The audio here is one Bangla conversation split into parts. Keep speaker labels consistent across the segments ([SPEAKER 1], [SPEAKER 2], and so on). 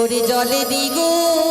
[SPEAKER 1] ওরে জলে দিগো।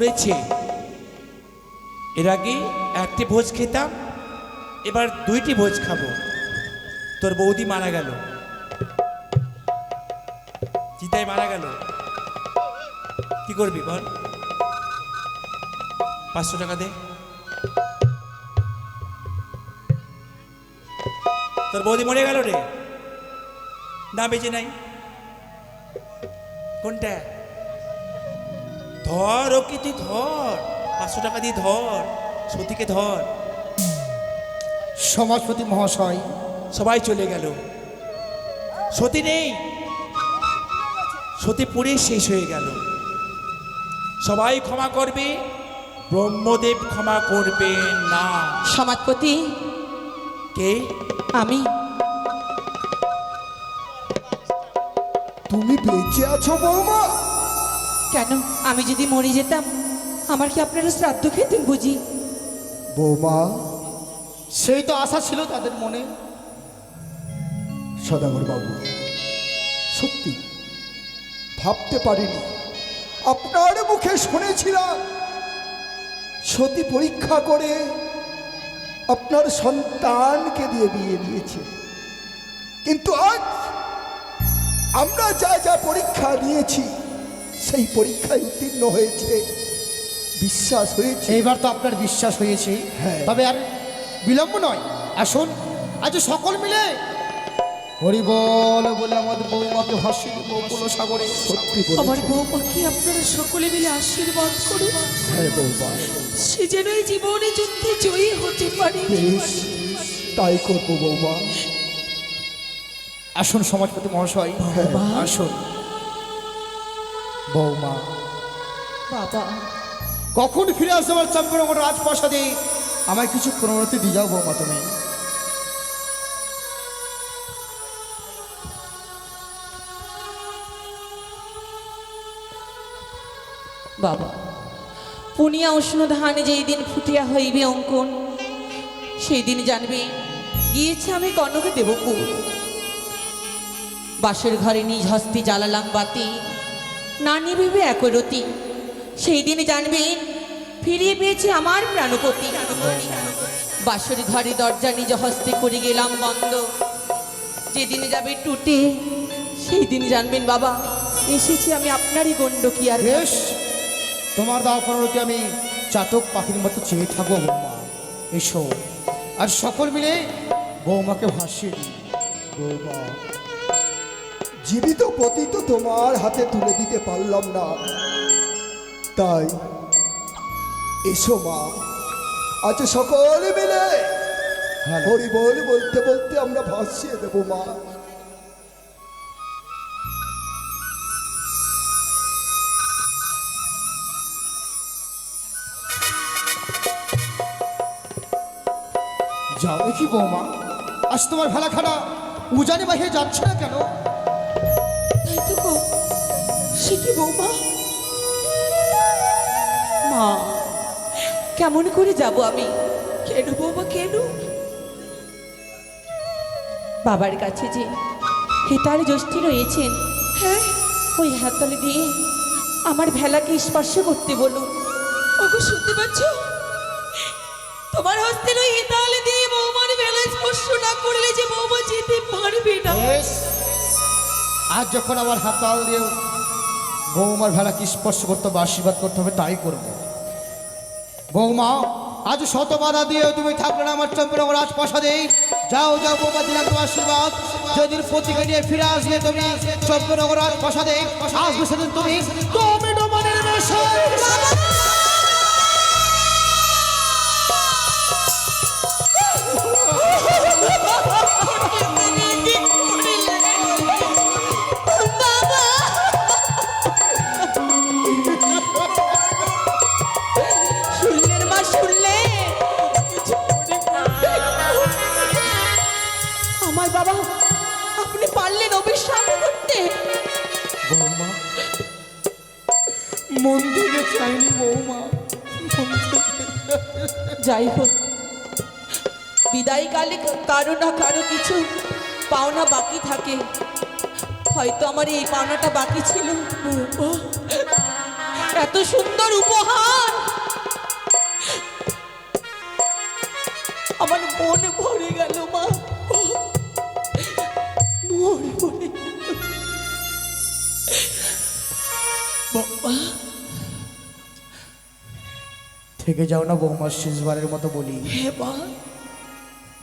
[SPEAKER 2] মরেছে এর আগে একটি ভোজ খেতাম, এবার দুইটি ভোজ খাব। তোর বৌদি মারা গেল। চিতায় মারা গেল। কি করবি বল? পাঁচশো টাকা দে। তোর বৌদি মরে গেল রে। না বেঁচে নাই। কোনটা? ধর ওকে তুই ধর পাঁচশো টাকা দিয়ে ধর সতীকে ধর।
[SPEAKER 3] সমাজপতি মহাশয়।
[SPEAKER 2] সবাই চলে গেল। সতী নেই। সতী পুড়ে শেষ হয়ে গেল। সবাই ক্ষমা করবে ব্রহ্মদেব ক্ষমা করবে না।
[SPEAKER 1] সমাজপতি
[SPEAKER 2] কে?
[SPEAKER 1] আমি।
[SPEAKER 3] তুমি বেঁচে আছো বৌমা।
[SPEAKER 1] কেন? আমি যদি মরে যেতাম আমার কি আপনারা শ্রাদ্ধ খেতেন বুঝি?
[SPEAKER 3] বৌমা সেই তো আশা ছিল তাদের মনে। সদাগর বাবু সত্যি ভাবতে পারিনি। আপনার মুখে শুনেছিলাম সতী পরীক্ষা করে আপনার সন্তানকে দিয়ে বিয়ে দিয়েছে। কিন্তু আজ আমরা যা যা পরীক্ষা নিয়েছি সেই পরীক্ষায় উত্তীর্ণ হয়েছে। বিশ্বাস হয়েছে।
[SPEAKER 4] এইবার তো আপনার বিশ্বাস হয়েছে।
[SPEAKER 3] হ্যাঁ।
[SPEAKER 4] তবে আর বিলম্ব নয়। আসুন আজ সকল মিলে। হরি বল বলে আমাদের বৌমাকে ভাসিয়ে কোনো সাগরে।
[SPEAKER 3] সত্যি
[SPEAKER 1] আমার বৌমাকে আপনারা সকলে মিলে আশীর্বাদ করুন।
[SPEAKER 3] হ্যাঁ বৌমা।
[SPEAKER 1] সে যেন এই জীবনে যুদ্ধে জয়ী হতে পারে।
[SPEAKER 3] তাই করব বৌমা।
[SPEAKER 4] আসুন সমাজপতি মহাশয়। আসুন। বৌমা।
[SPEAKER 1] বাবা।
[SPEAKER 4] কখন ফিরে আসবে আমার চম্পনগর রাজপ্রাসাদে? আমায় কিছু প্রণতি দিয়ে যাও বৌমা তুমি।
[SPEAKER 1] বাবা পুনিয়া উষ্ণ ধান যেই দিন ফুটিয়া হইবে অঙ্কন সেই দিন জানবে গিয়েছে আমি কনকে দেবপুর বাসের ঘরে নিজ হস্তে জ্বালালাম বাতি না নিবিবে একরতি সেই দিন জানবেন ফিরিয়ে পেয়েছে আমার প্রাণপতি। বাসর ঘরে দরজা নিজ হস্তে করে গেলাম বন্ধ। যেদিন যাবে টুটে, সেই দিন জানবেন বাবা, এসেছি আমি আপনারই গণ্ড কি আর
[SPEAKER 4] বেশ, তোমার দাও পনেরোতে আমি চাতক পাখির মতো চেয়ে থাকব, বৌমা। এসো। আর সকল মিলে বৌমাকে ভাসিয়ে দিই।
[SPEAKER 3] বৌমা জীবিত পতি তো তোমার হাতে তুলে দিতে পারলাম না। তাই এসো মা আজ সকলে মিলে
[SPEAKER 4] হ্যাঁ।
[SPEAKER 3] হরি বল বলতে বলতে আমরা ভাসিয়ে দেবো মা।
[SPEAKER 4] যাও দেখি বৌমা আজ তোমার ভেলা খানা উজানি বাহিয়ে যাচ্ছে না কেন?
[SPEAKER 1] তাই তো গো। সে কি বৌমা? মা কেমন করে যাব আমি? কেন বৌমা কেন? বাবার কাছে যে হেতার জ্যোষ্ঠী রয়েছেন হ্যাঁ। ওই হাততালি দিয়ে আমার ভেলাকে স্পর্শ করতে বলুন। ওগো শুনতে পাচ্ছ? তোমার হস্তের ওই হেতালে দিয়ে বৌমার ভেলা স্পর্শ না করলে যে বৌমা যেতে পারবে না।
[SPEAKER 4] আজ যখন আমার হাত তাল দিয়ে বৌমার ভেলাকে স্পর্শ করতে হবে, আশীর্বাদ করতে হবে, তাই করব। বৌমা, আজ শত বাধা দিয়ে তুমি থাকলে না আমার চম্পনগর রাজ দেই যাও যাও, বৌমা, দিলাম তোমার আশীর্বাদ। যেদিন পত্রিকা নিয়ে ফিরে আসবে তুমি চম্পের আমার আজ রাজ দেই আসবে সেদিন তুমি তুমি
[SPEAKER 1] যাই হোক বিদায়কালে কারও না কারও কিছু পাওনা বাকি থাকে। হয়তো আমার এই পাওনাটা বাকি ছিল। এত সুন্দর উপহার! আমার মন ভরে গেল মা।
[SPEAKER 4] থেকে যাও না বৌমা শেষবারের মতো বলি।
[SPEAKER 1] হ্যাঁ মা।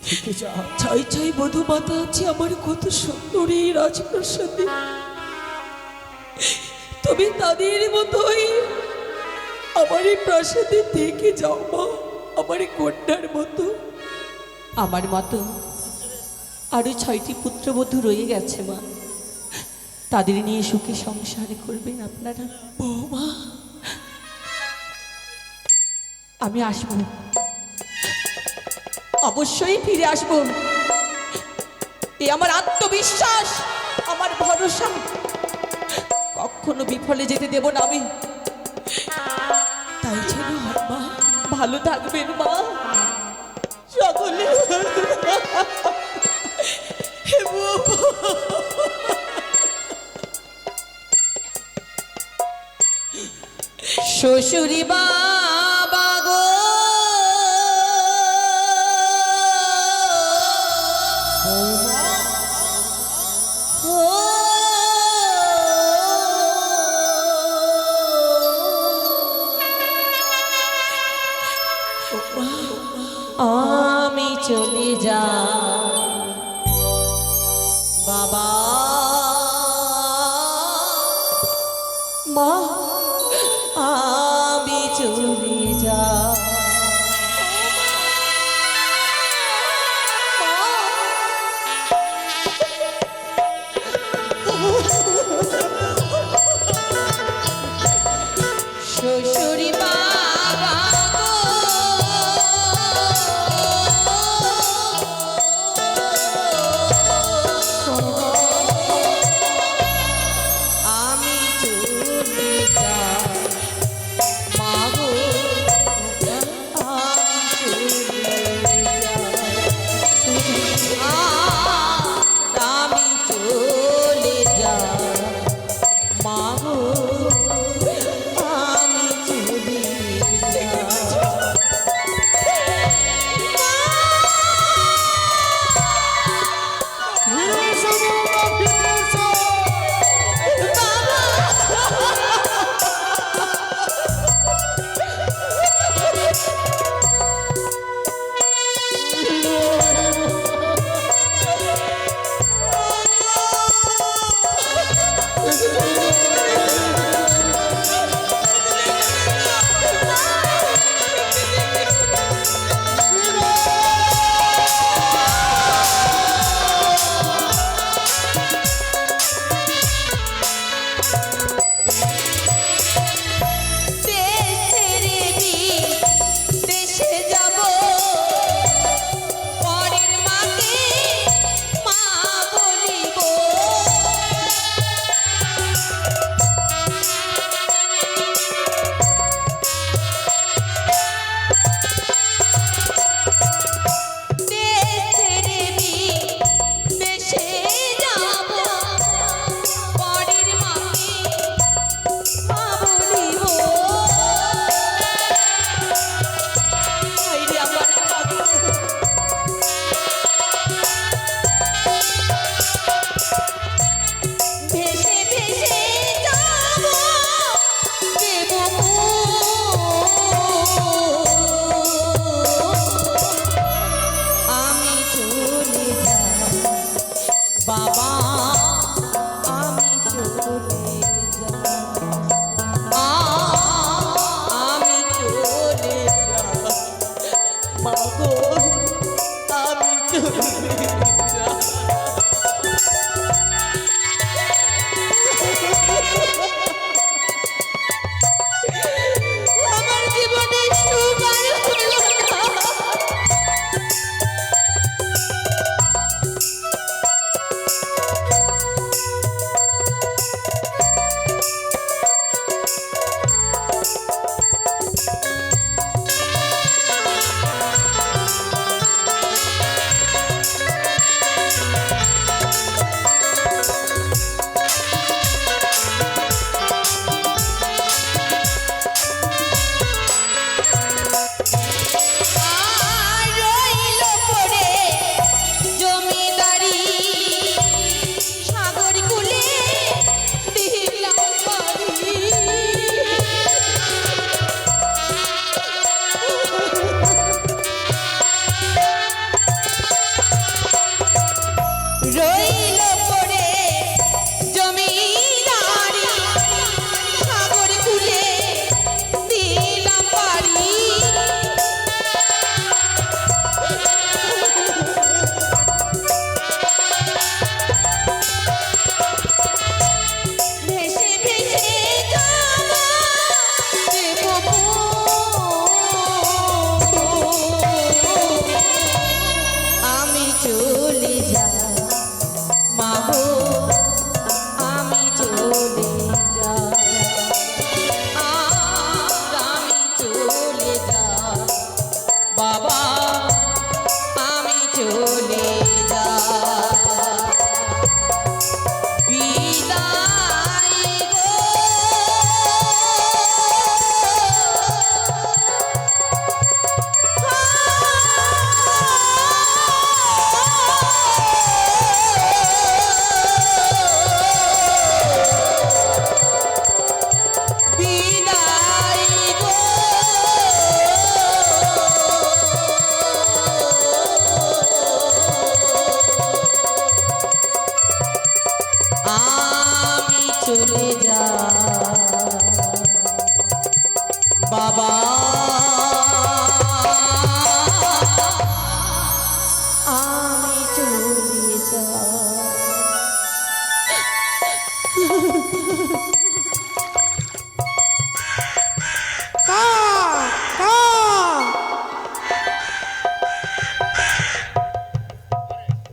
[SPEAKER 4] থেকে যাও।
[SPEAKER 1] ছয় ছয় বধু মাতা আছে আমার কত সুন্দর এই রাজপ্রাসাদে। তুমি তাদের মতোই আমার এই প্রাসাদে থেকে যাও মা আমার এই কন্যার মতো। আমার মতো আরও ছয়টি পুত্রবধূ রয়ে গেছে মা। তাদের নিয়ে সুখে সংসার করবেন আপনারা। বৌমা আমি আসব অবশ্যই ফিরে আসব। এ আমার আত্মবিশ্বাস, আমার ভরসা। কখনো বিফলে যেতে দেব না আমি। তাই হয় মা ভালো থাকবেন মা। সকলে। শ্বশুরি বাবা যা